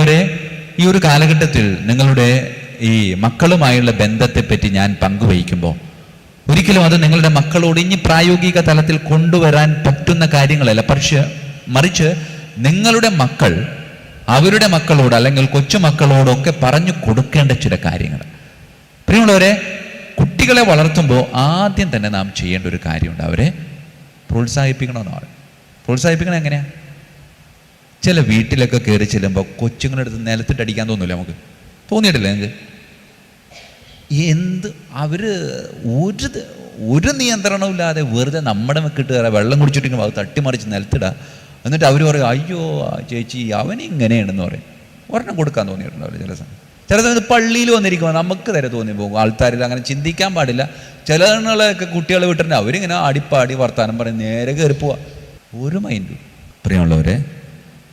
പ്രിയമുള്ളവരെ ഈ ഒരു കാലഘട്ടത്തിൽ നിങ്ങളുടെ ഈ മക്കളുമായുള്ള ബന്ധത്തെപ്പറ്റി ഞാൻ പങ്കുവഹിക്കുമ്പോൾ ഒരിക്കലും അത് നിങ്ങളുടെ മക്കളോട് ഇനി പ്രായോഗിക തലത്തിൽ കൊണ്ടുവരാൻ പറ്റുന്ന കാര്യങ്ങളല്ല. പക്ഷേ മറിച്ച് നിങ്ങളുടെ മക്കൾ അവരുടെ മക്കളോട് അല്ലെങ്കിൽ കൊച്ചുമക്കളോടൊക്കെ പറഞ്ഞു കൊടുക്കേണ്ട ചില കാര്യങ്ങൾ. പ്രിയമുള്ളവരെ കുട്ടികളെ വളർത്തുമ്പോൾ ആദ്യം തന്നെ നാം ചെയ്യേണ്ട ഒരു കാര്യമുണ്ട്. അവരെ പ്രോത്സാഹിപ്പിക്കണമെന്നാണ്. പ്രോത്സാഹിപ്പിക്കണം എങ്ങനെയാ? ചില വീട്ടിലൊക്കെ കയറി ചെല്ലുമ്പോൾ കൊച്ചുങ്ങളുടെ അടുത്ത് നിലത്തിട്ട് അടിക്കാൻ തോന്നില്ല നമുക്ക്? തോന്നിയിട്ടില്ല നിങ്ങൾക്ക് എന്ത് അവർ ഒരു ഒരു നിയന്ത്രണമില്ലാതെ വെറുതെ നമ്മുടെ മക്കിട്ട് കയറാം വെള്ളം കുടിച്ചിട്ടെങ്കിലും അത് തട്ടിമറിച്ച് നിലത്തിടുക എന്നിട്ട് അവർ പറയും അയ്യോ ചേച്ചി അവൻ ഇങ്ങനെയാണെന്ന് പറയും. ഒരെണ്ണം കൊടുക്കാൻ തോന്നിയിട്ടുണ്ടാവില്ല ചില സമയം? ചില സമയത്ത് പള്ളിയിൽ വന്നിരിക്കുമ്പോൾ നമുക്ക് തരെ തോന്നി പോകും. ആൾക്കാരിൽ അങ്ങനെ ചിന്തിക്കാൻ പാടില്ല. ചിലകളൊക്കെ കുട്ടികളെ വിട്ടിട്ടുണ്ട് അവരിങ്ങനെ ആടിപ്പാടി വർത്താനം പറയും നേരെ കയറി പോവാ. ഒരു മൈൻഡും പ്രിയമുള്ളവരെ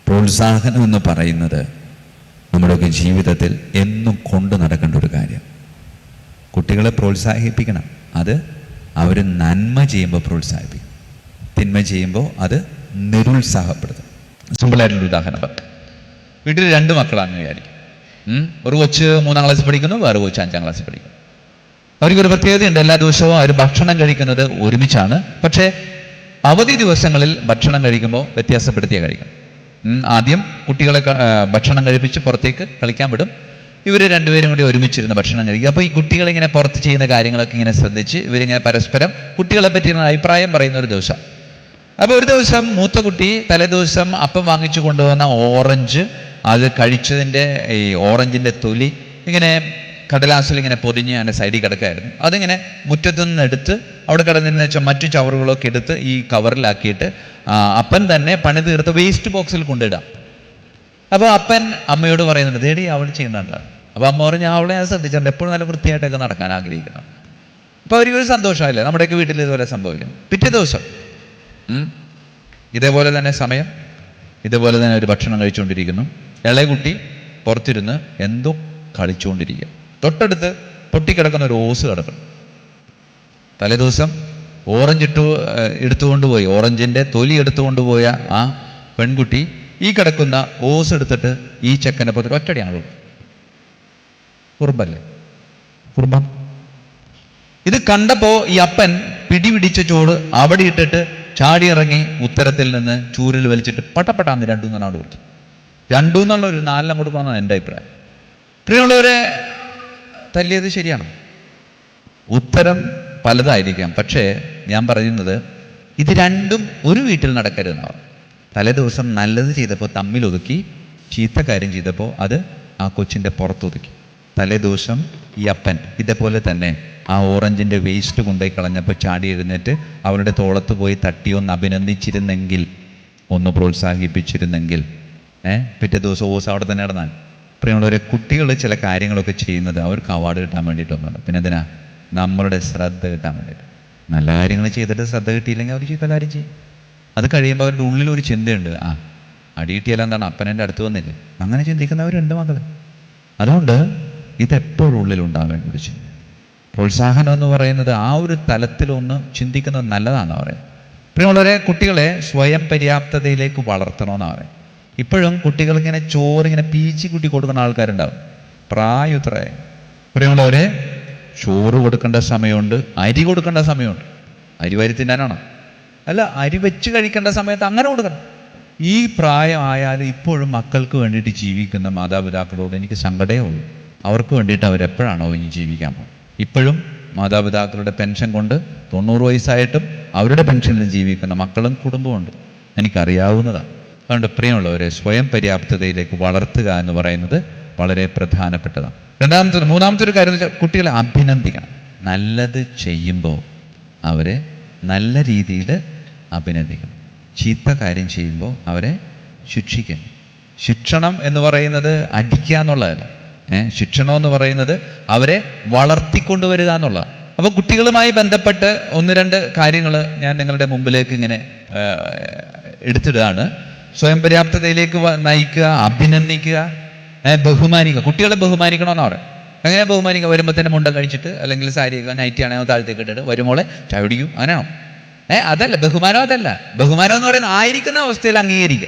പ്രോത്സാഹനം എന്ന് പറയുന്നത് നമ്മുടെയൊക്കെ ജീവിതത്തിൽ എന്നും കൊണ്ടു നടക്കേണ്ട ഒരു കാര്യം. കുട്ടികളെ പ്രോത്സാഹിപ്പിക്കണം. അത് അവർ നന്മ ചെയ്യുമ്പോൾ പ്രോത്സാഹിപ്പിക്കും. തിന്മ ചെയ്യുമ്പോൾ അത് നിരുത്സാഹപ്പെടുത്തും. സിമ്പിളായിട്ടുള്ള ഉദാഹരണം. വീട്ടിൽ രണ്ട് മക്കളാണ് വിചാരിക്കും. ഒരു കൊച്ച് മൂന്നാം ക്ലാസ്സിൽ പഠിക്കുന്നു വേറെ കൊച്ച് അഞ്ചാം ക്ലാസ്സിൽ പഠിക്കുന്നു. അവർക്ക് ഒരു പ്രത്യേകതയുണ്ട്. എല്ലാ ദിവസവും അവർ ഭക്ഷണം കഴിക്കുന്നത് ഒരുമിച്ചാണ്. പക്ഷേ അവധി ദിവസങ്ങളിൽ ഭക്ഷണം കഴിക്കുമ്പോൾ വ്യത്യാസപ്പെടുത്തിയേ കഴിക്കും ഉം, ആദ്യം കുട്ടികളെ ഭക്ഷണം കഴിപ്പിച്ച് പുറത്തേക്ക് കളിക്കാൻ വിടും. ഇവർ രണ്ടുപേരും കൂടി ഒരുമിച്ചിരുന്ന് ഭക്ഷണം കഴിക്കും. അപ്പോൾ ഈ കുട്ടികളിങ്ങനെ പുറത്ത് ചെയ്യുന്ന കാര്യങ്ങളൊക്കെ ഇങ്ങനെ ശ്രദ്ധിച്ച് ഇവരിങ്ങനെ പരസ്പരം കുട്ടികളെ പറ്റിയുള്ള അഭിപ്രായം പറയുന്ന ഒരു ദിവസം. അപ്പോൾ ഒരു ദിവസം മൂത്ത കുട്ടി തലേദിവസം അപ്പം വാങ്ങിച്ചു കൊണ്ടുവന്ന ഓറഞ്ച് അത് കഴിച്ചതിന്റെ ഈ ഓറഞ്ചിന്റെ തൊലി ഇങ്ങനെ കടലാസിൽ ഇങ്ങനെ പൊതിഞ്ഞ് അതിന്റെ സൈഡിൽ കിടക്കായിരുന്നു അതിങ്ങനെ മുറ്റത്തു നിന്ന് എടുത്ത് അവിടെ കിടന്നിരുന്ന മറ്റു ചവറുകളൊക്കെ എടുത്ത് ഈ കവറിലാക്കിയിട്ട് അപ്പൻ തന്നെ പണി തീർത്ത് വേസ്റ്റ് ബോക്സിൽ കൊണ്ടിടാം അപ്പോൾ അപ്പൻ അമ്മയോട് പറയുന്നുണ്ട് തേടി അവൾ ചെയ്യുന്നുണ്ട് അപ്പോൾ അമ്മ പറഞ്ഞ അവളെ ഞാൻ ശ്രദ്ധിച്ചിട്ടുണ്ട്. എപ്പോഴും നല്ല വൃത്തിയായിട്ടൊക്കെ നടക്കാൻ ആഗ്രഹിക്കുന്നു. അപ്പോൾ അവർക്ക് ഒരു സന്തോഷമല്ലേ നമ്മുടെയൊക്കെ വീട്ടിൽ ഇതുപോലെ സംഭവിക്കും. പിറ്റേ ദിവസം ഇതേപോലെ തന്നെ സമയം ഇതേപോലെ തന്നെ ഒരു ഭക്ഷണം കഴിച്ചുകൊണ്ടിരിക്കുന്നു. ഇളയ കുട്ടി പുറത്തിരുന്ന് എന്തോ കളിച്ചുകൊണ്ടിരിക്കുക. തൊട്ടടുത്ത് പൊട്ടിക്കിടക്കുന്ന ഒരു ഓസ് കിടക്കണം തലേദിവസം ഓറഞ്ച് ഇട്ടു എടുത്തുകൊണ്ടുപോയി. എടുത്തുകൊണ്ട് പോയി ഓറഞ്ചിന്റെ തൊലി എടുത്തുകൊണ്ട് പോയ ആ പെൺകുട്ടി ഈ കിടക്കുന്ന ഓസ് എടുത്തിട്ട് ഈ ചെക്കനെ പുറത്ത് ഒറ്റടിയാണ് കുറുമ്പല്ലേ? കുറുമ്പം? ഇത് കണ്ടപ്പോൾ ഈ അപ്പൻ പിടിപിടിച്ച ചോട് അവിടെ ഇട്ടിട്ട് ചാടിയിറങ്ങി ഉത്തരത്തിൽ നിന്ന് ചൂരിൽ വലിച്ചിട്ട് പട്ടപ്പെട്ടാന്ന് രണ്ടു നാട് കൊടുത്തു രണ്ടു എന്നുള്ള ഒരു നാലെണ്ണം കൊടുക്കണമെന്നാണ് എന്റെ അഭിപ്രായം. പ്രിയമുള്ളവരെ തല്ലിയത് ശരിയാണ്. ഉത്തരം പലതായിരിക്കാം. പക്ഷേ ഞാൻ പറയുന്നത് ഇത് രണ്ടും ഒരു വീട്ടിൽ നടക്കരുതെന്ന് തലേ ദിവസം നല്ലത് ചെയ്തപ്പോൾ തമ്മിൽ ഒതുക്കി ചീത്ത കാര്യം ചെയ്തപ്പോൾ അത് ആ കൊച്ചിന്റെ പുറത്തൊതുക്കി തലേ ദിവസം ഈ അപ്പൻ ഇതേപോലെ തന്നെ ആ ഓറഞ്ചിന്റെ വേസ്റ്റ് കൊണ്ടുപോയി കളഞ്ഞപ്പോൾ ചാടി എഴുന്നേറ്റ് അവരുടെ തോളത്ത് പോയി തട്ടി ഒന്ന് അഭിനന്ദിച്ചിരുന്നെങ്കിൽ ഒന്ന് പ്രോത്സാഹിപ്പിച്ചിരുന്നെങ്കിൽ ഏഹ് പിറ്റേ ദിവസം ഓസ് അവിടെ തന്നെ നടന്നാൽ. പ്രിയമുള്ളവരെ കുട്ടികൾ ചില കാര്യങ്ങളൊക്കെ ചെയ്യുന്നത് അവർക്ക് അവാർഡ് കിട്ടാൻ വേണ്ടിയിട്ടൊന്നുമല്ല. പിന്നെ എന്തിനാ നമ്മളുടെ ശ്രദ്ധ കിട്ടാൻ വേണ്ടിയിട്ട്. നല്ല കാര്യങ്ങൾ ചെയ്തിട്ട് ശ്രദ്ധ കിട്ടിയില്ലെങ്കിൽ അവർ ചീത്ത കാര്യം ചെയ്യും. അത് കഴിയുമ്പോൾ അവരുടെ ഉള്ളിൽ ഒരു ചിന്തയുണ്ട്. ആ അടി കിട്ടിയാൽ എന്താണ്? അപ്പനെന്റെ അടുത്ത് വന്നില്ലേ? അങ്ങനെ ചിന്തിക്കുന്നവരുണ്ട് മക്കൾ അതുകൊണ്ട് ഇതെപ്പോഴും ഉള്ളിലുണ്ടാവേണ്ട ഒരു ചിന്ത. പ്രോത്സാഹനം എന്ന് പറയുന്നത് ആ ഒരു തലത്തിലൊന്ന് ചിന്തിക്കുന്നത് നല്ലതാണെന്ന് പറയാം പ്രിയമുള്ളവരെ കുട്ടികളെ സ്വയം പര്യാപ്തതയിലേക്ക് വളർത്തണമെന്നാണ് പറയാം ഇപ്പോഴും കുട്ടികൾക്കിങ്ങനെ ചോറിങ്ങനെ പീച്ചി കുട്ടി കൊടുക്കുന്ന ആൾക്കാരുണ്ടാവും. പ്രായുത്രേ പ്രിയമുള്ളവരെ ചോറ് കൊടുക്കേണ്ട സമയമുണ്ട് അരി കൊടുക്കേണ്ട സമയമുണ്ട്. അരി വരി തിന്നാനാണോ? അല്ല അരി വെച്ച് കഴിക്കേണ്ട സമയത്ത് അങ്ങനെ കൊടുക്കണം. ഈ പ്രായമായാലും ഇപ്പോഴും മക്കൾക്ക് വേണ്ടിയിട്ട് ജീവിക്കുന്ന മാതാപിതാക്കളോട് എനിക്ക് സങ്കടമേ ഉള്ളൂ. അവർക്ക് വേണ്ടിയിട്ട് അവരെപ്പോഴാണോ ഇനി ജീവിക്കാൻ പോകുന്നത്? ഇപ്പോഴും മാതാപിതാക്കളുടെ പെൻഷൻ കൊണ്ട് തൊണ്ണൂറ് വയസ്സായിട്ടും അവരുടെ പെൻഷനിൽ ജീവിക്കുന്ന മക്കളും കുടുംബമുണ്ട് എനിക്കറിയാവുന്നതാണ്. അതുകൊണ്ട് പ്രിയമുള്ളവരെ സ്വയം പര്യാപ്തതയിലേക്ക് വളർത്തുക എന്ന് പറയുന്നത് വളരെ പ്രധാനപ്പെട്ടതാണ്. രണ്ടാമത്തെ മൂന്നാമത്തെ ഒരു കാര്യം എന്ന് വെച്ചാൽ കുട്ടികളെ അഭിനന്ദിക്കണം. നല്ലത് ചെയ്യുമ്പോൾ അവരെ നല്ല രീതിയിൽ അഭിനന്ദിക്കണം. ചീത്ത കാര്യം ചെയ്യുമ്പോൾ അവരെ ശിക്ഷിക്കണം. ശിക്ഷണം എന്ന് പറയുന്നത് അടിക്കുക എന്നുള്ളതല്ല. ഏഹ് ശിക്ഷണം എന്ന് പറയുന്നത് അവരെ വളർത്തിക്കൊണ്ടുവരിക എന്നുള്ളതാണ്. അപ്പോൾ കുട്ടികളുമായി ബന്ധപ്പെട്ട് ഒന്ന് രണ്ട് കാര്യങ്ങൾ ഞാൻ നിങ്ങളുടെ മുമ്പിലേക്ക് ഇങ്ങനെ എടുത്തിടുകയാണ്. സ്വയം പര്യാപ്തതയിലേക്ക് നയിക്കുക അഭിനന്ദിക്കുക ബഹുമാനിക്കുക. കുട്ടികളെ ബഹുമാനിക്കണമെന്ന് പറയാം. അങ്ങനെ ബഹുമാനിക്കുക? വരുമ്പോൾ തന്നെ മുണ്ട കഴിച്ചിട്ട് അല്ലെങ്കിൽ സാരിയൊക്കെ നൈറ്റി ആണെങ്കിൽ താഴത്തേക്ക് ഇട്ടിട്ട് വരുമ്പോളെ ചവിടിക്കും. അങ്ങനെയാണോ ഏ അതല്ല ബഹുമാനം അതല്ല. ബഹുമാനം എന്ന് പറയുന്നത് ആയിരിക്കുന്ന അവസ്ഥയിൽ അംഗീകരിക്കുക.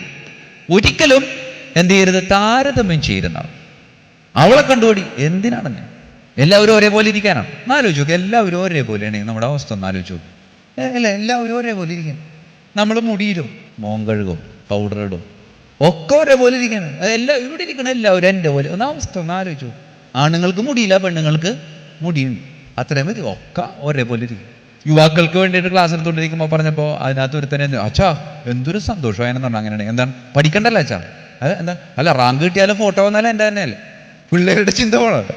ഒരിക്കലും എന്ത് ചെയ്യരുത്? താരതമ്യം ചെയ്യുന്നതാണ് അവളെ കണ്ടുപിടി. ഞാൻ എല്ലാവരും ഒരേപോലെ ഇരിക്കാനാണ്. ഒന്ന് ചോദിക്കുക എല്ലാവരും ഒരേപോലെയാണ് നമ്മുടെ അവസ്ഥ ഒന്ന് ആലോചിച്ച് നോക്ക്. അല്ല എല്ലാവരും ഒരേപോലെ ഇരിക്കാൻ നമ്മൾ മുടിയിലും മോങ്കഴുകും ഇടും. ഒക്കെ ഒരേപോലെ ഇരിക്കണം. അതെല്ലാം ഇവിടെ ഇരിക്കണം എല്ലാവരും എന്റെ പോലെ. ഒന്ന് അവസ്ഥ ഒന്ന് ആലോചിച്ചു. ആണുങ്ങൾക്ക് മുടിയില്ല പെണ്ണുങ്ങൾക്ക് മുടിയുണ്ട്. അത്രയും മതി. ഒക്കെ ഒരേപോലെ ഇരിക്കും. യുവാക്കൾക്ക് വേണ്ടിയിട്ട് ക്ലാസ് എടുത്തുകൊണ്ടിരിക്കുമ്പോൾ പറഞ്ഞപ്പോൾ അതിനകത്ത് ഒരുത്തനെ അച്ഛാ എന്തൊരു സന്തോഷം അതിനെന്ന് പറഞ്ഞാൽ അങ്ങനെയാണ്. എന്താണ്? പഠിക്കണ്ടല്ലോ അച്ഛാ? അത് എന്താ? അല്ല റാങ്ക് കിട്ടിയാലും ഫോട്ടോ വന്നാലും എന്റെ തന്നെയല്ലേ. പിള്ളേരുടെ ചിന്ത പോണത്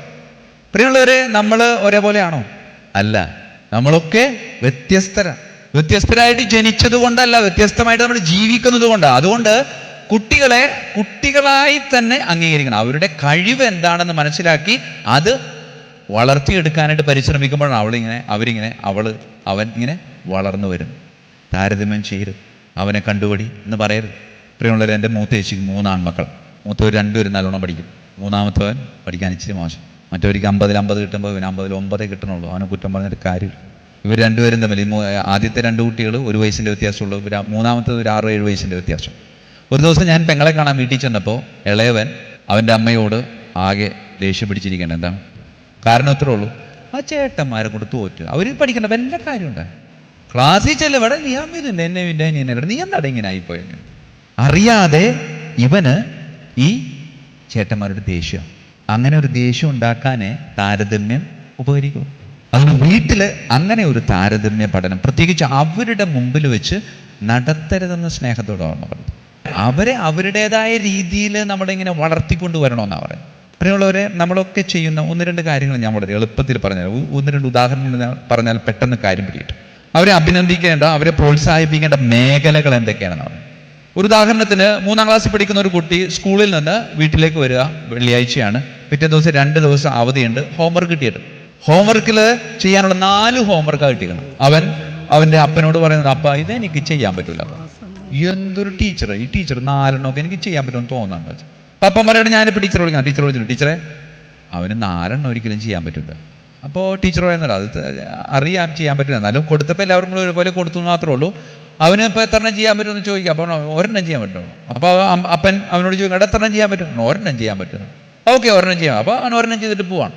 പ്രിയമുള്ളവരെ നമ്മൾ ഒരേപോലെയാണോ അല്ല. നമ്മളൊക്കെ വ്യത്യസ്തരാണ് വ്യത്യസ്തരായിട്ട് ജനിച്ചത് കൊണ്ടല്ല വ്യത്യസ്തമായിട്ട് നമ്മൾ ജീവിക്കുന്നത് കൊണ്ടാണ് അതുകൊണ്ട് കുട്ടികളെ കുട്ടികളായി തന്നെ അംഗീകരിക്കണം. അവരുടെ കഴിവ് എന്താണെന്ന് മനസ്സിലാക്കി അത് വളർത്തിയെടുക്കാനായിട്ട് പരിശ്രമിക്കുമ്പോഴാണ് അവളിങ്ങനെ അവരിങ്ങനെ അവൾ അവൻ ഇങ്ങനെ വളർന്നു വരും താരതമ്യം ചെയ്യരുത്. അവനെ കണ്ടുപിടി എന്ന് പറയരുത്. പ്രിയമുള്ളവർ എന്റെ മൂത്ത ചേച്ചിക്ക് മൂന്ന് ആൺമക്കൾ മൂത്തവർ രണ്ടുപേരും നല്ലോണം പഠിക്കും. മൂന്നാമത്തവൻ പഠിക്കാൻ ഇച്ചിരി മോശം. മറ്റവർക്ക് അമ്പതിൽ അമ്പത് കിട്ടുമ്പോൾ ഇവന് അമ്പതിൽ ഒമ്പതേ കിട്ടണുള്ളൂ. അവനെ കുറ്റം പറഞ്ഞൊരു കാര്യം ഇവർ രണ്ടുപേരും തമ്മിൽ ആദ്യത്തെ രണ്ട് കുട്ടികൾ ഒരു വയസ്സിന്റെ വ്യത്യാസമുള്ളൂ. മൂന്നാമത്തത് ഒരു ആറ് ഏഴ് വയസ്സിന്റെ വ്യത്യാസം. ഒരു ദിവസം ഞാൻ പെങ്ങളെ കാണാൻ വീട്ടിൽ ചെന്നപ്പോൾ ഇളയവൻ അവന്റെ അമ്മയോട് ആകെ ദേഷ്യം പിടിച്ചിരിക്കണം എന്താ കാരണം അത്രേ ഉള്ളൂ. ആ ചേട്ടന്മാരെ കൊണ്ട് തോറ്റു. അവർ പഠിക്കണ്ട വല്ല കാര്യമുണ്ട്? ക്ലാസ്സിൽ ചെല്ല ഇവിടെ നീ അമ്മയിലുണ്ട് എന്നെ പിന്നെ നീ എന്താ ഇങ്ങനെ ആയിപ്പോയി അറിയാതെ ഇവന് ഈ ചേട്ടന്മാരുടെ ദേഷ്യം. അങ്ങനെ ഒരു ദേഷ്യം ഉണ്ടാക്കാനേ താരതമ്യം ഉപകരിക്കും. അതുകൊണ്ട് വീട്ടിൽ അങ്ങനെ ഒരു താരതമ്യ പഠനം പ്രത്യേകിച്ച് അവരുടെ മുമ്പിൽ വെച്ച് നടത്തരുതെന്ന് സ്നേഹത്തോടെ ഓർമ്മ പറഞ്ഞു അവരെ അവരുടേതായ രീതിയിൽ നമ്മളിങ്ങനെ വളർത്തിക്കൊണ്ട് വരണമെന്നാണ് പറയുന്നത്. അങ്ങനെയുള്ളവരെ നമ്മളൊക്കെ ചെയ്യുന്ന ഒന്ന് രണ്ട് കാര്യങ്ങൾ ഞാൻ വളരെ എളുപ്പത്തിൽ പറഞ്ഞാൽ ഒന്ന് രണ്ട് ഉദാഹരണങ്ങൾ ഞാൻ പറഞ്ഞാൽ പെട്ടെന്ന് കാര്യം പിടിയിട്ട് അവരെ അഭിനന്ദിക്കേണ്ട അവരെ പ്രോത്സാഹിപ്പിക്കേണ്ട മേഖലകൾ എന്തൊക്കെയാണെന്ന് പറഞ്ഞു ഒരു ഉദാഹരണത്തിന് മൂന്നാം ക്ലാസ്സിൽ പഠിക്കുന്ന ഒരു കുട്ടി സ്കൂളിൽ നിന്ന് വീട്ടിലേക്ക് വരിക വെള്ളിയാഴ്ചയാണ്. പിറ്റേ ദിവസം രണ്ട് ദിവസം അവധിയുണ്ട് ഹോംവർക്ക് കിട്ടിയിട്ട്. ഹോംവർക്കിൽ ചെയ്യാനുള്ള നാല് ഹോംവർക്കാണ് കിട്ടിക്കണം അവൻ അവന്റെ അപ്പനോട് പറയുന്നത് അപ്പ ഇതെനിക്ക് ചെയ്യാൻ പറ്റില്ല എന്തൊരു ടീച്ചർ ഈ ടീച്ചർ നാലെണ്ണമൊക്കെ എനിക്ക് ചെയ്യാൻ പറ്റുമെന്ന് തോന്നുന്നുണ്ട് പപ്പൻ പറയണ ഞാനിപ്പോൾ ടീച്ചർ വിളിക്കാം. ടീച്ചർ വിളിച്ചിട്ട് ടീച്ചറെ അവന് നാലെണ്ണം ഒരിക്കലും ചെയ്യാൻ പറ്റില്ല. അപ്പോൾ ടീച്ചർ പറയുന്നില്ല അത് അറിയാം ചെയ്യാൻ പറ്റില്ല. എന്നാലും കൊടുത്തപ്പോൾ എല്ലാവരും കൂടെ ഒരുപോലെ കൊടുത്തു മാത്രമേ ഉള്ളൂ. അവന് ഇപ്പോൾ എത്ര എണ്ണം ചെയ്യാൻ പറ്റുമെന്ന് ചോദിക്കാം. അപ്പോൾ ഒരെണ്ണം ചെയ്യാൻ പറ്റുമോ? അപ്പോൾ അപ്പൻ അവനോട് ചോദിക്കും എടാ എത്ര ചെയ്യാൻ പറ്റും? ഒരെണ്ണം ചെയ്യാൻ പറ്റും. ഓക്കെ ഒരെണ്ണം ചെയ്യാം. അപ്പോൾ അവൻ ഒരെണ്ണം ചെയ്തിട്ട് പോവാണ്.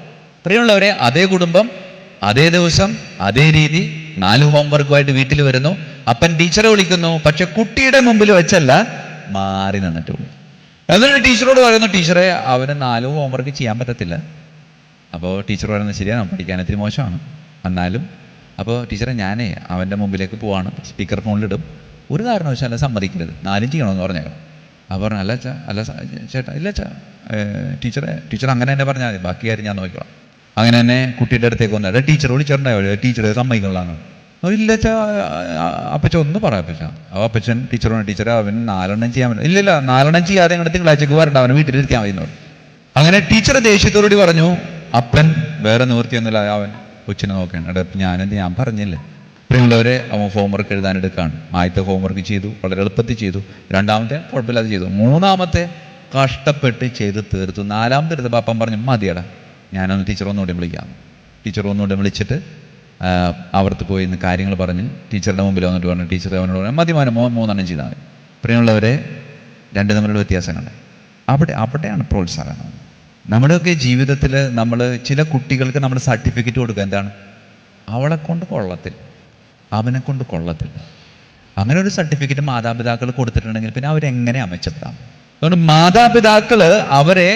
പ്രിയമുള്ളവരെ അതേ കുടുംബം അതേ ദിവസം അതേ രീതി നാല് ഹോംവർക്കുമായിട്ട് വീട്ടിൽ വരുന്നു. അപ്പൻ ടീച്ചറെ വിളിക്കുന്നു. പക്ഷെ കുട്ടിയുടെ മുമ്പിൽ വെച്ചല്ല മാറി നിന്നിട്ട് എന്നിട്ട് ടീച്ചറോട് പറയുന്നു ടീച്ചറെ അവന് നാലും ഹോംവർക്ക് ചെയ്യാൻ പറ്റത്തില്ല. അപ്പോൾ ടീച്ചർ പറയുന്നത് ശരിയാണ് പഠിക്കാൻ ഇത്തിരി മോശമാണ്. എന്നാലും അപ്പോൾ ടീച്ചറെ ഞാനേ അവന്റെ മുമ്പിലേക്ക് പോവാണ്. സ്പീക്കർ ഫോണിലിടും ഒരു കാരണവശാലും സമ്മതിക്കരുത്. നാലും ചെയ്യണമെന്ന് പറഞ്ഞേക്കാം. അപ്പോൾ പറഞ്ഞു അല്ല ചാ അല്ല ചേട്ടാ ഇല്ല ചാ ടീച്ചറെ ടീച്ചർ അങ്ങനെ തന്നെ പറഞ്ഞാൽ മതി. ബാക്കി കാര്യം ഞാൻ നോക്കിക്കോളാം. അങ്ങനെ തന്നെ കുട്ടിയുടെ അടുത്തേക്ക് വന്നത് ടീച്ചർ വിളിച്ചിട്ടുണ്ടാവില്ല ടീച്ചറെ സമ്മതിക്കണതാണ് "ഓ, ഇല്ല ചാ അപ്പച്ച ഒന്ന് അപ്പോൾ അപ്പച്ചൻ ടീച്ചറോട് ടീച്ചറെ അവൻ നാലെണ്ണം ചെയ്യാൻ പറ്റും. ഇല്ലില്ല നാലെണ്ണം ചെയ്യാതെ ഇങ്ങോട്ട് തിങ്കളാഴ്ചക്ക് വരണ്ട അവനെ വീട്ടിലിരിക്കാൻ പറഞ്ഞു. അങ്ങനെ ടീച്ചർ ദേഷ്യത്തോടുകൂടി പറഞ്ഞു അപ്പൻ വേറെ നിവൃത്തിയൊന്നുമില്ല അവൻ കൊച്ചിനെ നോക്കണം എടാ ഞാനെന്ത് ഞാൻ പറഞ്ഞില്ലേ? പ്രിയമുള്ളവരെ അവൻ ഹോംവർക്ക് എഴുതാനെടുക്കാണ് ആദ്യത്തെ ഹോംവർക്ക് ചെയ്തു വളരെ എളുപ്പത്തിൽ ചെയ്തു. രണ്ടാമത്തെ കുഴപ്പമില്ലാതെ ചെയ്തു. മൂന്നാമത്തെ കഷ്ടപ്പെട്ട് ചെയ്ത് തീർത്തു. നാലാമത്തെ എടുത്തപ്പോൾ അപ്പം പറഞ്ഞു മതിയടാ ഞാനൊന്ന് ടീച്ചർ ഒന്നുകൂടി വിളിക്കാം. ടീച്ചർ ഒന്നുകൂടി വിളിച്ചിട്ട് അവർത്ത് പോയി ഇന്ന് കാര്യങ്ങൾ പറഞ്ഞ് ടീച്ചറുടെ മുമ്പിൽ വന്നിട്ട് പറഞ്ഞു ടീച്ചർ അവനോട് പറഞ്ഞു മതി മോനെ മോൻ മൂന്നെണ്ണം ചെയ്താൽ മതി. പ്രിയമുള്ളവരെ രണ്ട് തമ്മിലുള്ള വ്യത്യാസങ്ങൾ അവിടെ അവിടെയാണ് പ്രോത്സാഹനം. നമ്മുടെയൊക്കെ ജീവിതത്തിൽ നമ്മൾ ചില കുട്ടികൾക്ക് നമ്മൾ സർട്ടിഫിക്കറ്റ് കൊടുക്കുക. എന്താണ്? അവളെ കൊണ്ട് കൊള്ളത്തിൽ അവനെ കൊണ്ട് കൊള്ളത്തിൽ അങ്ങനെ ഒരു സർട്ടിഫിക്കറ്റ് മാതാപിതാക്കൾ കൊടുത്തിട്ടുണ്ടെങ്കിൽ പിന്നെ അവരെങ്ങനെ അമച്ചെത്താം അതുകൊണ്ട് മാതാപിതാക്കൾ അവരെ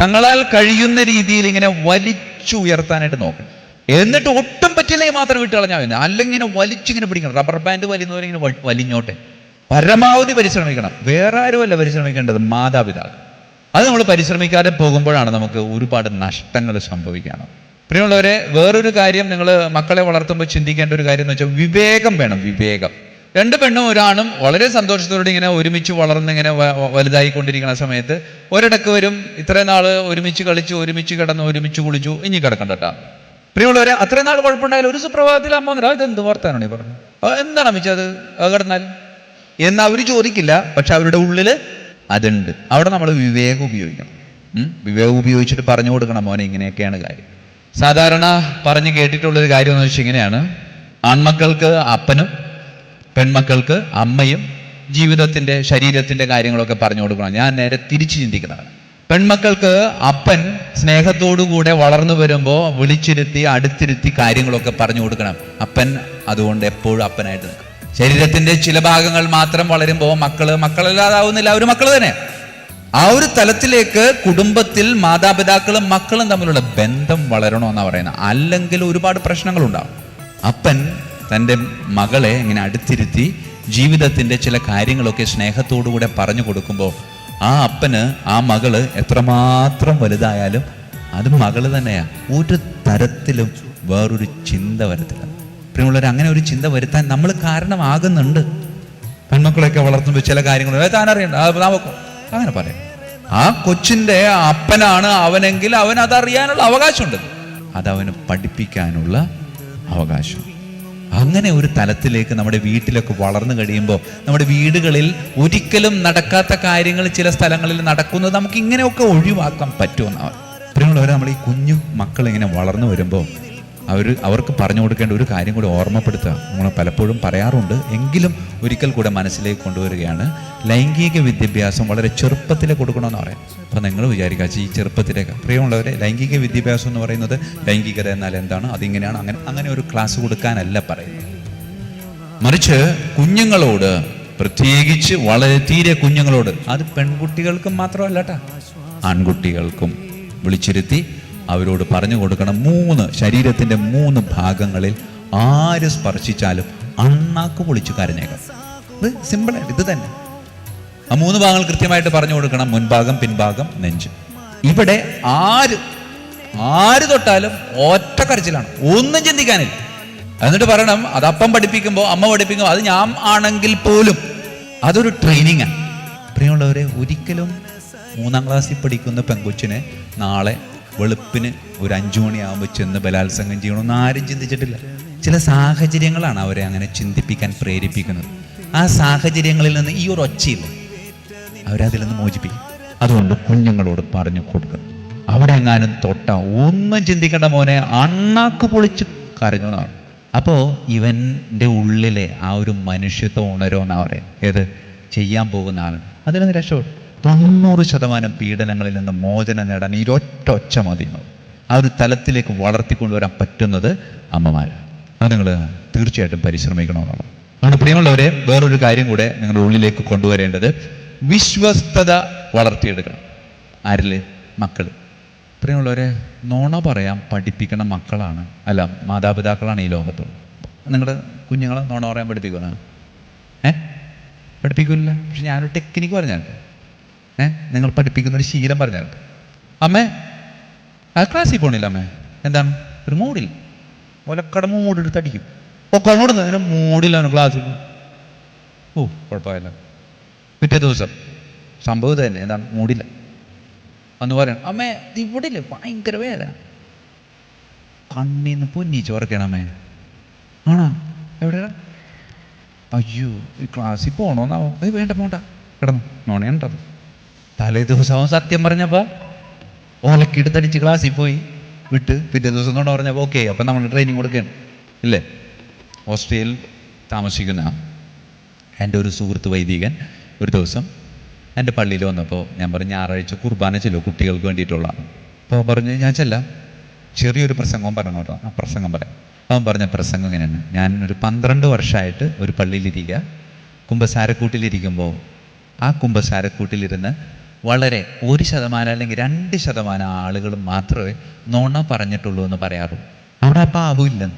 തങ്ങളാൽ കഴിയുന്ന രീതിയിൽ ഇങ്ങനെ വലിച്ചുയർത്താനായിട്ട് നോക്കണം. എന്നിട്ട് ഒട്ടും പറ്റില്ലെങ്കിൽ മാത്രം വിട്ട് കളഞ്ഞാൽ അല്ലെങ്കിൽ വലിച്ചിങ്ങനെ പിടിക്കണം. റബ്ബർ ബാൻഡ് വലിയുന്നവരിങ്ങനെ വലിഞ്ഞോട്ടെ. പരമാവധി പരിശ്രമിക്കണം. വേറെ ആരുമല്ല പരിശ്രമിക്കേണ്ടത് മാതാപിതാക്കൾ. അത് നമ്മൾ പരിശ്രമിക്കാതെ പോകുമ്പോഴാണ് നമുക്ക് ഒരുപാട് നഷ്ടങ്ങൾ സംഭവിക്കുകയാണ് പ്രിയമുള്ളവരെ വേറൊരു കാര്യം നിങ്ങൾ മക്കളെ വളർത്തുമ്പോൾ ചിന്തിക്കേണ്ട ഒരു കാര്യം എന്ന് വെച്ചാൽ വിവേകം വേണം വിവേകം. രണ്ട് പെണ്ണും ഒരാണും വളരെ സന്തോഷത്തോടെ ഇങ്ങനെ ഒരുമിച്ച് വളർന്ന് ഇങ്ങനെ വലുതായിക്കൊണ്ടിരിക്കുന്ന സമയത്ത് ഒരിടക്ക് വരും ഇത്രയും നാൾ ഒരുമിച്ച് കളിച്ചു ഒരുമിച്ച് കിടന്നു ഒരുമിച്ച് കുളിച്ചു ഇനി കിടക്കണ്ട കേട്ടോ പ്രിയമുള്ളവരെ അത്രയും നാൾ കുഴപ്പമുണ്ടായാലും ഒരു സുപ്രഭാതത്തിൽ അമ്മ വന്നിട്ട് അതെന്ത് വാർത്താനാണ് ഈ പറഞ്ഞത്? എന്താണ് അമിച്ചത് കിടന്നാൽ? എന്ന് അവർ ചോദിക്കില്ല പക്ഷെ അവരുടെ ഉള്ളിൽ അതുണ്ട്. അവിടെ നമ്മൾ വിവേകം ഉപയോഗിക്കണം. വിവേകം ഉപയോഗിച്ചിട്ട് പറഞ്ഞു കൊടുക്കണം മോനെ ഇങ്ങനെയൊക്കെയാണ് കാര്യം. സാധാരണ പറഞ്ഞു കേട്ടിട്ടുള്ളൊരു കാര്യം എന്ന് വെച്ചാൽ ഇങ്ങനെയാണ്. ആൺമക്കൾക്ക് അപ്പനും പെൺമക്കൾക്ക് അമ്മയും ജീവിതത്തിന്റെ ശരീരത്തിന്റെ കാര്യങ്ങളൊക്കെ പറഞ്ഞു കൊടുക്കണം. ഞാൻ നേരെ തിരിച്ചു ചിന്തിക്കുന്നതാണ്. പെൺമക്കൾക്ക് അപ്പൻ സ്നേഹത്തോടുകൂടെ വളർന്നു വരുമ്പോൾ വിളിച്ചിരുത്തി അടുത്തിരുത്തി കാര്യങ്ങളൊക്കെ പറഞ്ഞു കൊടുക്കണം. അപ്പൻ അതുകൊണ്ട് എപ്പോഴും അപ്പനായിട്ട് നിൽക്കും. ശരീരത്തിന്റെ ചില ഭാഗങ്ങൾ മാത്രം വളരുമ്പോൾ മക്കൾ മക്കളല്ലാതാവുന്നില്ല അവർ മക്കൾ തന്നെ. ആ ഒരു തലത്തിലേക്ക് കുടുംബത്തിൽ മാതാപിതാക്കളും മക്കളും തമ്മിലുള്ള ബന്ധം വളരണമെന്നാണ് പറയുന്നത്. അല്ലെങ്കിൽ ഒരുപാട് പ്രശ്നങ്ങളുണ്ടാവും. അപ്പൻ തന്റെ മകളെ ഇങ്ങനെ അടുത്തിരുത്തി ജീവിതത്തിന്റെ ചില കാര്യങ്ങളൊക്കെ സ്നേഹത്തോടുകൂടെ പറഞ്ഞു കൊടുക്കുമ്പോൾ ആ അപ്പന് ആ മകൾ എത്രമാത്രം വലുതായാലും അത് മകൾ തന്നെയാ. ഒരു തരത്തിലും വേറൊരു ചിന്ത വരത്തില്ല. പ്രിയമുള്ളവർ അങ്ങനെ ഒരു ചിന്ത വരുത്താൻ നമ്മൾ കാരണമാകുന്നുണ്ട്. പെൺമക്കളെയൊക്കെ വളർത്തുമ്പോൾ ചില കാര്യങ്ങൾ നമുക്ക് അങ്ങനെ പറയാം. ആ കൊച്ചിന്റെ അപ്പനാണ് അവനെങ്കിൽ അവൻ അതറിയാനുള്ള അവകാശമുണ്ട്. അതവന് പഠിപ്പിക്കാനുള്ള അവകാശം. അങ്ങനെ ഒരു തലത്തിലേക്ക് നമ്മുടെ വീട്ടിലൊക്കെ വളർന്നു കഴിയുമ്പോൾ നമ്മുടെ വീടുകളിൽ ഒരിക്കലും നടക്കാത്ത കാര്യങ്ങൾ ചില സ്ഥലങ്ങളിൽ നടക്കുന്നത് നമുക്ക് ഇങ്ങനെയൊക്കെ ഒഴിവാക്കാൻ പറ്റുമെന്നാണ്. പ്രിയമുള്ളവരെ നമ്മൾ ഈ കുഞ്ഞു മക്കൾ ഇങ്ങനെ വളർന്നു വരുമ്പോൾ അവർ അവർക്ക് പറഞ്ഞു കൊടുക്കേണ്ട ഒരു കാര്യം കൂടി ഓർമ്മപ്പെടുത്തുക നമ്മൾ പലപ്പോഴും പറയാറുണ്ട് എങ്കിലും ഒരിക്കൽ കൂടെ മനസ്സിലേക്ക് കൊണ്ടുവരികയാണ്. ലൈംഗിക വിദ്യാഭ്യാസം വളരെ ചെറുപ്പത്തിൽ കൊടുക്കണമെന്ന് പറയാം. അപ്പോൾ നിങ്ങൾ വിചാരിക്കുക ഈ ചെറുപ്പത്തിലേക്ക്. പ്രിയമുള്ളവരെ ലൈംഗിക വിദ്യാഭ്യാസം എന്ന് പറയുന്നത് ലൈംഗികത എന്നാൽ എന്താണ്? അതിങ്ങനെയാണ്. അങ്ങനെ അങ്ങനെ ഒരു ക്ലാസ് കൊടുക്കാനല്ല പറയുന്നത്. മറിച്ച് കുഞ്ഞുങ്ങളോട് പ്രത്യേകിച്ച് വളരെ തീരെ കുഞ്ഞുങ്ങളോട് അത് പെൺകുട്ടികൾക്കും മാത്രമല്ല കേട്ടാ ആൺകുട്ടികൾക്കും വിളിച്ചിരുത്തി അവരോട് പറഞ്ഞു കൊടുക്കണം. മൂന്ന് ശരീരത്തിന്റെ മൂന്ന് ഭാഗങ്ങളിൽ ആര് സ്പർശിച്ചാലും അണ്ണാക്ക് പൊളിച്ചു കരഞ്ഞേക്കാം. ഇത് സിമ്പിളായിട്ട് ഇത് തന്നെ. ആ മൂന്ന് ഭാഗങ്ങൾ കൃത്യമായിട്ട് പറഞ്ഞു കൊടുക്കണം. മുൻഭാഗം പിൻഭാഗം നെഞ്ച്. ഇവിടെ ആര് ആര് തൊട്ടാലും ഒറ്റ കരച്ചിലാണ്. ഒന്നും ചിന്തിക്കാനില്ല. എന്നിട്ട് പറയണം അത് അപ്പം പഠിപ്പിക്കുമ്പോൾ അമ്മ പഠിപ്പിക്കുമ്പോൾ അത് ഞാൻ ആണെങ്കിൽ പോലും അതൊരു ട്രെയിനിങ് ആണ് പ്രിയമുള്ളവരെ ഒരിക്കലും മൂന്നാം ക്ലാസ്സിൽ പഠിക്കുന്ന പെങ്കൊച്ചിനെ നാളെ വെളുപ്പിന് ഒരു അഞ്ചു മണിയാകുമ്പോൾ ചെന്ന് ബലാത്സംഗം ചെയ്യണമെന്ന് ആരും ചിന്തിച്ചിട്ടില്ല. ചില സാഹചര്യങ്ങളാണ് അവരെ അങ്ങനെ ചിന്തിപ്പിക്കാൻ പ്രേരിപ്പിക്കുന്നത്. ആ സാഹചര്യങ്ങളിൽ നിന്ന് ഈ ഒരു ഒച്ചയില്ല. അവരതിൽ നിന്ന് മോചിപ്പിക്കും. അതുകൊണ്ട് കുഞ്ഞുങ്ങളോട് പറഞ്ഞു കൊടുക്കണം അവരെങ്ങാനും തൊട്ട ഒന്നും ചിന്തിക്കേണ്ട മോനെ അണ്ണാക്ക് പൊളിച്ച് കരഞ്ഞതാണ് അപ്പോൾ ഇവന്റെ ഉള്ളിലെ ആ ഒരു മനുഷ്യത്വം ഉണരുമെന്നാ പറയുന്നത്. ഏത്? ചെയ്യാൻ പോകുന്ന ആളാണ്. അതിൽ നിന്ന് രക്ഷപ്പെടും. തൊണ്ണൂറ് ശതമാനം പീഡനങ്ങളിൽ നിന്ന് മോചനം നേടാൻ ഈ ഒറ്റ ഒച്ച മതി. ആ ഒരു തലത്തിലേക്ക് വളർത്തിക്കൊണ്ടുവരാൻ പറ്റുന്നത് അമ്മമാരാണ് അത് നിങ്ങൾ തീർച്ചയായിട്ടും പരിശ്രമിക്കണമെന്നുള്ളത് അതുകൊണ്ട് പ്രിയമുള്ളവരെ വേറൊരു കാര്യം കൂടെ നിങ്ങളുടെ ഉള്ളിലേക്ക് കൊണ്ടുവരേണ്ടത് വിശ്വസ്തത വളർത്തിയെടുക്കണം. ആരിൽ? മക്കൾ പ്രിയമുള്ളവരെ നോണ പറയാൻ പഠിപ്പിക്കണ മക്കളാണ്. അല്ല മാതാപിതാക്കളാണ് ഈ ലോകത്തുള്ളത് നിങ്ങളുടെ കുഞ്ഞുങ്ങളെ നോണ പറയാൻ പഠിപ്പിക്കുന്നത് ഏ? പഠിപ്പിക്കില്ല പക്ഷെ ഞാനൊരു ടെക്നിക്ക് പറഞ്ഞാൽ ഏ? നിങ്ങൾ പഠിപ്പിക്കുന്ന ഒരു ശീലം പറഞ്ഞാൽ അമ്മേ ആ ക്ലാസ്സിൽ പോണില്ല അമ്മേ. എന്താണ്? ഒരു മൂടിൽ ഒലക്കട മൂടെടുത്ത് അടിക്കും. ഒക്കെ അങ്ങോട്ട് നേരെ മൂടിലാണ് ക്ലാസ്സിൽ ഓ കുഴപ്പമില്ല. പിറ്റേ ദിവസം. സംഭവം തന്നെ. എന്താണ്? മൂടില്ല അന്ന് പറയണം അമ്മേ ഇത് ഇവിടെ ഇല്ലേ ഭയങ്കര വേദന. കണ്ണീന്ന് പൊന്നി ചോറക്കണം അമ്മേ. ആണോ? എവിടെയാ? അയ്യോ ഈ ക്ലാസ്സിൽ പോകണോന്നാവോ ഏയ് വേണ്ട പോണ്ട കിടന്നു. നോണയുണ്ടത് തലേ ദിവസവും സത്യം പറഞ്ഞപ്പോൾ ഓലക്കിടുത്തടിച്ച് ക്ലാസ്സിൽ പോയി വിട്ട് പിറ്റേ ദിവസം കൊണ്ട് പറഞ്ഞപ്പോൾ ഓക്കെ അപ്പം നമ്മൾ ട്രെയിനിങ് കൊടുക്കുകയാണ്. ഇല്ലേ? ഓസ്ട്രിയയിൽ താമസിക്കുന്ന എന്റെ ഒരു സുഹൃത്ത് വൈദികൻ ഒരു ദിവസം എന്റെ പള്ളിയിൽ വന്നപ്പോൾ ഞാൻ പറഞ്ഞു ഞായറാഴ്ച കുർബാന ചെല്ലോ കുട്ടികൾക്ക് വേണ്ടിയിട്ടുള്ളതാണ് അപ്പോൾ പറഞ്ഞു ഞാൻ ചെല്ലാം. ചെറിയൊരു പ്രസംഗം പറഞ്ഞു കേട്ടോ ആ പ്രസംഗം പറയാം. അവൻ പറഞ്ഞ പ്രസംഗം ഇങ്ങനെയാണ്. ഞാൻ ഒരു പന്ത്രണ്ട് വർഷമായിട്ട് ഒരു പള്ളിയിലിരിക്കുക കുമ്പസാരക്കൂട്ടിലിരിക്കുമ്പോൾ ആ കുമ്പസാരക്കൂട്ടിലിരുന്ന് വളരെ ഒരു ശതമാനം അല്ലെങ്കിൽ രണ്ട് ശതമാനം ആളുകൾ മാത്രമേ നുണ പറഞ്ഞിട്ടുള്ളൂ എന്ന് പറയാറുള്ളൂ. അവിടെ അപ്പം ആവില്ലെന്ന്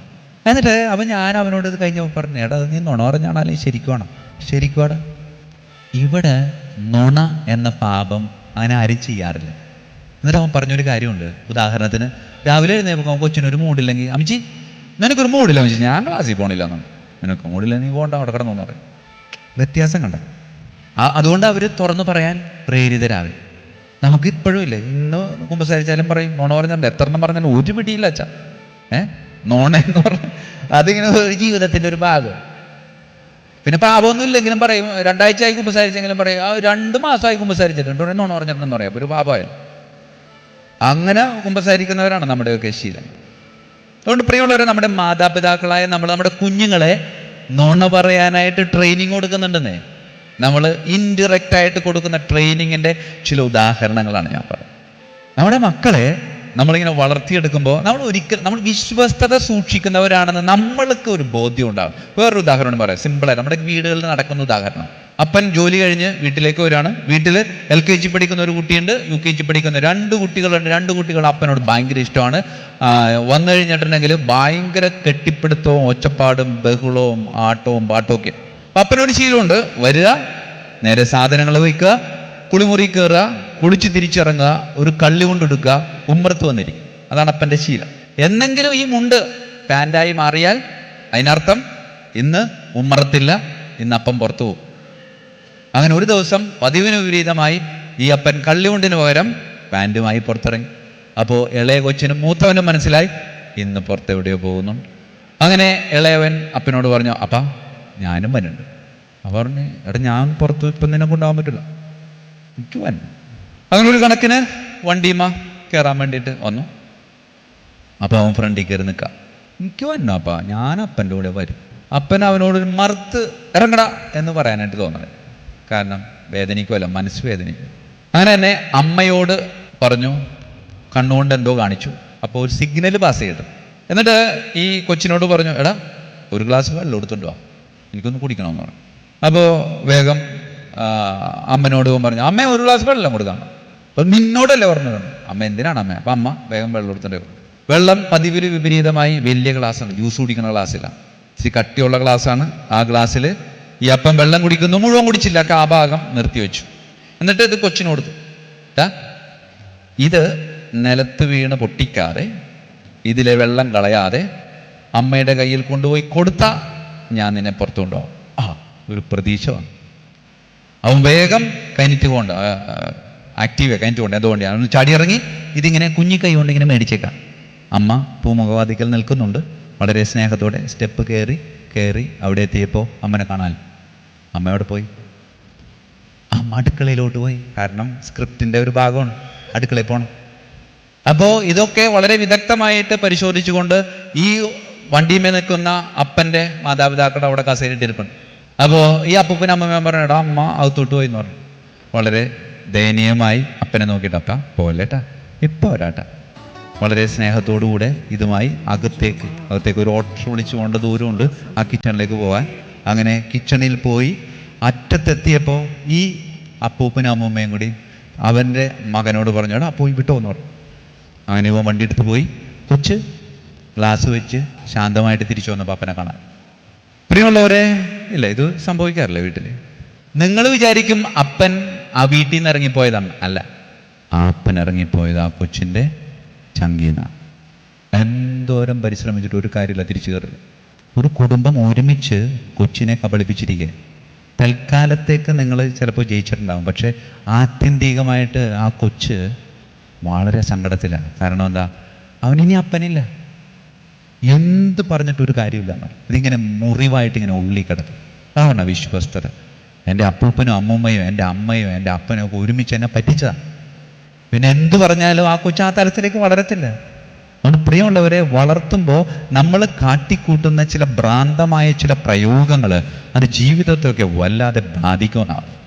എന്നിട്ട് അവൻ ഞാൻ അവനോട് ഇത് കഴിഞ്ഞപ്പോൾ പറഞ്ഞു എടാ നീ നുണ പറഞ്ഞാണോ അല്ലെങ്കിൽ ശരിക്കുവാണോ ശരിക്കുവാടാ ഇവിടെ നുണ എന്ന പാപം അങ്ങനെ ആരും ചെയ്യാറില്ല. എന്നിട്ട് അവൻ പറഞ്ഞൊരു കാര്യമുണ്ട്. ഉദാഹരണത്തിന് രാവിലെ എഴുന്നേൽപ്പോൾ കൊച്ചിനൊരു മൂടില്ലെങ്കിൽ അമ്മച്ചി നിനക്കൊരു മൂടില്ല അമ്മച്ചി ഞാൻ ക്ലാസ്സിൽ പോകണില്ല എന്നാണ് നിനക്ക് മൂടില്ല നീ പോകണ്ട അവിടെ കിടന്നു പറയും. വ്യത്യാസം കണ്ട. അതുകൊണ്ട് അവർ തുറന്നു പറയാൻ പ്രേരിതരാകും നമുക്ക് ഇപ്പോഴും ഇല്ല. ഇന്ന് കുമ്പസാരിച്ചാലും പറയും നോണ പറഞ്ഞാൽ എത്ര എണ്ണം പറഞ്ഞാലും ഒരു പിടിയില്ല അച്ഛാ. ഏ? നോണ എന്ന് പറഞ്ഞ അതിങ്ങനെ ഒരു ജീവിതത്തിന്റെ ഒരു ഭാഗം. പിന്നെ പാപമൊന്നും ഇല്ലെങ്കിലും പറയും രണ്ടാഴ്ച ആയി കുമ്പസാരിച്ചെങ്കിലും പറയും ആ രണ്ട് മാസമായി കുമ്പസാരിച്ചിട്ടുണ്ട് നോണ പറഞ്ഞിട്ടുണ്ടെന്ന് പറയാം. ഒരു പാപമായാലും. അങ്ങനെ കുമ്പസാരിക്കുന്നവരാണ് നമ്മുടെയൊക്കെ ശീലം. അതുകൊണ്ട് പ്രിയമുള്ളവരെ നമ്മുടെ മാതാപിതാക്കളായ നമ്മൾ നമ്മുടെ കുഞ്ഞുങ്ങളെ നോണ പറയാനായിട്ട് ട്രെയിനിങ് കൊടുക്കുന്നുണ്ടെന്നേ. നമ്മൾ ഇൻഡിറക്റ്റ് ആയിട്ട് കൊടുക്കുന്ന ട്രെയിനിങ്ങിന്റെ ചില ഉദാഹരണങ്ങളാണ് ഞാൻ പറയുന്നത് നമ്മുടെ മക്കളെ നമ്മളിങ്ങനെ വളർത്തിയെടുക്കുമ്പോൾ നമ്മൾ ഒരിക്കലും നമ്മൾ വിശ്വസ്തത സൂക്ഷിക്കുന്നവരാണെന്ന് നമ്മൾക്ക് ഒരു ബോധ്യം ഉണ്ടാകും വേറൊരു ഉദാഹരണം പറയാം. സിമ്പിളായി നമ്മുടെ വീടുകളിൽ നടക്കുന്ന ഉദാഹരണം. അപ്പൻ ജോലി കഴിഞ്ഞ് വീട്ടിലേക്ക് വരികയാണ്. വീട്ടിൽ എൽ കെ ജി പഠിക്കുന്ന ഒരു കുട്ടിയുണ്ട് യു കെ ജി പഠിക്കുന്ന രണ്ട് കുട്ടികളുണ്ട്. രണ്ട് കുട്ടികൾ അപ്പനോട് ഭയങ്കര ഇഷ്ടമാണ്. വന്നു കഴിഞ്ഞിട്ടുണ്ടെങ്കിൽ ഭയങ്കര കെട്ടിപ്പിടുത്തവും ഒച്ചപ്പാടും ബഹളവും ആട്ടവും പാട്ടവും ഒക്കെ അപ്പൊ അപ്പനൊരു ശീലമുണ്ട്. വരിക നേരെ സാധനങ്ങൾ വയ്ക്കുക കുളിമുറി കയറുക കുളിച്ച് തിരിച്ചിറങ്ങുക ഒരു കള്ളി കൊണ്ടെടുക്കുക ഉമ്മറത്ത് വന്നിരിക്കും. അതാണ് അപ്പന്റെ ശീലം. എന്നെങ്കിലും ഈ മുണ്ട് പാന്റായി മാറിയാൽ അതിനർത്ഥം ഇന്ന് ഉമ്മറത്തില്ല ഇന്ന് അപ്പം പുറത്തു പോകും. അങ്ങനെ ഒരു ദിവസം പതിവിന് വിപരീതമായി ഈ അപ്പൻ കള്ളിമുണ്ടിന് പകരം പാന്റുമായി പുറത്തിറങ്ങി. അപ്പോൾ ഇളയ കൊച്ചിനും മൂത്തവനും മനസ്സിലായി ഇന്ന് പുറത്തെവിടെയോ പോകുന്നു അങ്ങനെ ഇളയവൻ അപ്പനോട് പറഞ്ഞു അപ്പാ ഞാനും വരുന്നുണ്ട് അവർ പറഞ്ഞു എടാ ഞാൻ പുറത്ത് ഇപ്പം നിന്നെ കൊണ്ടുപോകാൻ പറ്റില്ല. എനിക്ക് വന്നു അങ്ങനെ ഒരു കണക്കിന് വണ്ടിയുമ്മ കയറാൻ വേണ്ടിയിട്ട് വന്നു. അപ്പോൾ അവൻ ഫ്രണ്ടിൽ കയറി നിൽക്കാം. എനിക്ക് വന്നപ്പാ ഞാൻ അപ്പന്റെ കൂടെ വരും. അപ്പൻ അവനോട് മറുത്ത് ഇറങ്ങടാ എന്ന് പറയാനായിട്ട് തോന്നണം. കാരണം വേദനിക്കുമല്ല മനസ്സ് വേദനിക്കും. അങ്ങനെ തന്നെ അമ്മയോട് പറഞ്ഞു കണ്ണുകൊണ്ട് എന്തോ കാണിച്ചു. അപ്പോൾ ഒരു സിഗ്നൽ പാസ് ചെയ്തു. എന്നിട്ട് ഈ കൊച്ചിനോട് പറഞ്ഞു എടാ ഒരു ഗ്ലാസ് വെള്ളം എടുത്തുകൊണ്ട് വാ. എനിക്കൊന്ന് കുടിക്കണമെന്ന് പറഞ്ഞു. അപ്പോൾ വേഗം അമ്മനോട് പറഞ്ഞു അമ്മ ഒരു ഗ്ലാസ് വെള്ളം കൊടുക്കാം. അപ്പം നിന്നോടല്ലേ പറഞ്ഞത്? അമ്മ എന്തിനാണ് അമ്മ? അപ്പം അമ്മ വേഗം വെള്ളം എടുത്തിട്ട് വെള്ളം പതിവിന് വിപരീതമായി വലിയ ഗ്ലാസ്സാണ് ജ്യൂസ് കുടിക്കുന്ന ഗ്ലാസ്സിലാണ് ഇച്ചിരി കട്ടിയുള്ള ഗ്ലാസ്സാണ് ആ ഗ്ലാസ്സിൽ ഈ അപ്പം വെള്ളം കുടിക്കുന്നു മുഴുവൻ കുടിച്ചില്ല ആ ഭാഗം നിർത്തി വെച്ചു. എന്നിട്ട് ഇത് കൊച്ചിന് കൊടുത്തു. ഇത് നിലത്ത് വീണ് പൊട്ടിക്കാതെ ഇതിലെ വെള്ളം കളയാതെ അമ്മയുടെ കയ്യിൽ കൊണ്ടുപോയി കൊടുത്താ ഞാൻ നിന്നെ പുറത്തു കൊണ്ടുപോകും ആ ഒരു പ്രതീക്ഷ വന്നു. അവൻ വേഗം കൈനിറ്റ് കൊണ്ട് ആക്റ്റീവ് കൈനിറ്റ് കൊണ്ട് എന്തുകൊണ്ട്? അവൻ ചാടിയിറങ്ങി ഇതിങ്ങനെ കുഞ്ഞി കൈ കൊണ്ട് ഇങ്ങനെ മേടിച്ചേക്കാം. അമ്മ പൂമുഖവാദിക്കൽ നിൽക്കുന്നുണ്ട്. വളരെ സ്നേഹത്തോടെ സ്റ്റെപ്പ് കയറി കയറി അവിടെ എത്തിയപ്പോൾ അമ്മനെ കാണാൻ. അമ്മയോട് പോയി? അമ്മ അടുക്കളയിലോട്ട് പോയി. കാരണം സ്ക്രിപ്റ്റിന്റെ ഒരു ഭാഗമാണ്. അടുക്കളയിൽ പോകണം അപ്പോൾ ഇതൊക്കെ വളരെ വിദഗ്ധമായിട്ട് പരിശോധിച്ചുകൊണ്ട് ഈ വണ്ടിമേ നിൽക്കുന്ന അപ്പന്റെ മാതാപിതാക്കളുടെ അവിടെ കസേരയിട്ടിരിപ്പുണ്ട്. അപ്പോൾ ഈ അപ്പൂപ്പനും അമ്മമ്മയും പറഞ്ഞു എടാ അമ്മ അകത്തോട്ട് പോയി എന്ന് പറഞ്ഞു. വളരെ ദയനീയമായി അപ്പനെ നോക്കിയിട്ട് അപ്പ പോലേട്ടാ ഇപ്പോൾ വരാട്ടാ. വളരെ സ്നേഹത്തോടുകൂടെ ഇതുമായി അകത്തേക്ക് അകത്തേക്ക് ഒരു ഓട്ടോ വിളിച്ചു പോകേണ്ട ദൂരമുണ്ട്. ആ കിച്ചണിലേക്ക് പോകാൻ. അങ്ങനെ കിച്ചണിൽ പോയി അറ്റത്തെത്തിയപ്പോൾ ഈ അപ്പൂപ്പനും അമ്മൂമ്മയും കൂടി അവന്റെ മകനോട് പറഞ്ഞു എടാ പോയി വിട്ടോ എന്ന് പറഞ്ഞു. അങ്ങനെ ഇവൻ വണ്ടി എടുത്ത് പോയി. കൊച്ച് ഗ്ലാസ് വെച്ച് ശാന്തമായിട്ട് തിരിച്ചു വന്ന പാപ്പനെ കാണാൻ. പ്രിയമുള്ളവരെ ഇല്ല ഇത് സംഭവിക്കാറില്ല വീട്ടിൽ നിങ്ങൾ വിചാരിക്കും അപ്പൻ ആ വീട്ടിൽ നിന്ന് ഇറങ്ങിപ്പോയതാണ്. അല്ല ആ അപ്പൻ ഇറങ്ങിപ്പോയത് ആ കൊച്ചിന്റെ ചങ്കീന എന്തോരം പരിശ്രമിച്ചിട്ട് ഒരു കാര്യമില്ല തിരിച്ചു കയറില്ല. ഒരു കുടുംബം ഒരുമിച്ച് കൊച്ചിനെ കബളിപ്പിച്ചിരിക്കുക തൽക്കാലത്തേക്ക് നിങ്ങൾ ചിലപ്പോൾ ജയിച്ചിട്ടുണ്ടാകും പക്ഷേ ആത്യന്തികമായിട്ട് ആ കൊച്ച് വളരെ സങ്കടത്തിലാണ്. കാരണം എന്താ? അവനിനി അപ്പനില്ല. എന്ത് പറഞ്ഞിട്ടൊരു കാര്യമില്ല. ഇതിങ്ങനെ മുറിവായിട്ട് ഇങ്ങനെ ഉള്ളി കിടക്കും അതാണ് വിശ്വസ്തത. എന്റെ അപ്പൂപ്പനും അമ്മൂമ്മയും എന്റെ അമ്മയും എന്റെ അപ്പനും ഒക്കെ ഒരുമിച്ച് എന്നെ പറ്റിച്ചതാണ് പിന്നെ എന്ത് പറഞ്ഞാലും ആ കൊച്ചു ആ തലത്തിലേക്ക് വളരത്തില്ല. അതുകൊണ്ട് പ്രിയമുള്ളവരെ വളർത്തുമ്പോൾ നമ്മൾ കാട്ടിക്കൂട്ടുന്ന ചില ഭ്രാന്തമായ ചില പ്രയോഗങ്ങൾ അത് ജീവിതത്തെയൊക്കെ വല്ലാതെ ബാധിക്കുമെന്നാണ്.